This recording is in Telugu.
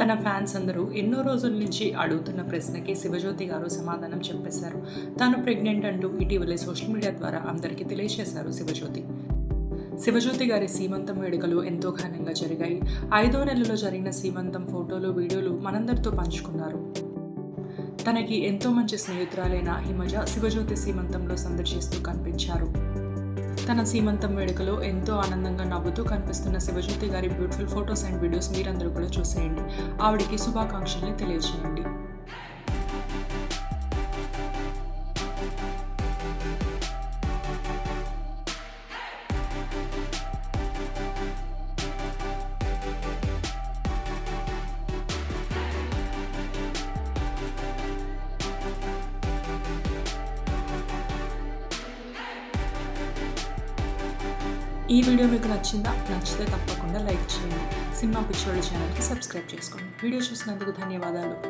తన ఫ్యాన్స్ అందరూ ఎన్నో రోజుల నుంచి అడుగుతున్న ప్రశ్నకి శివజ్యోతి గారు సమాధానం చెప్పేశారు. తాను ప్రెగ్నెంట్ అంటూ ఇటీవలే సోషల్ మీడియా ద్వారా అందరికీ తెలియజేశారు శివజ్యోతి. శివజ్యోతి గారి సీమంతం వేడుకలు ఎంతో ఘనంగా జరిగాయి. ఐదో నెలలో జరిగిన సీమంతం ఫోటోలు వీడియోలు మనందరితో పంచుకున్నారు. తనకి ఎంతో మంచి స్నేహితురాలైన హిమజ శివజ్యోతి సీమంతంలో సందర్శిస్తూ కనిపించారు. తన సీమంతం వేడుకలో ఎంతో ఆనందంగా నవ్వుతూ కనిపిస్తున్న శివజ్యోతి గారి బ్యూటిఫుల్ ఫొటోస్ అండ్ వీడియోస్ మీరందరూ కూడా చూసేయండి. ఆవిడికి శుభాకాంక్షల్ని తెలియజేయండి. ఈ వీడియో మీకు నచ్చిందా? నచ్చితే తప్పకుండా లైక్ చేయండి. సినిమా పిచ్చోళ్ళ ఛానల్కి సబ్స్క్రైబ్ చేసుకోండి. వీడియో చూసినందుకు ధన్యవాదాలు.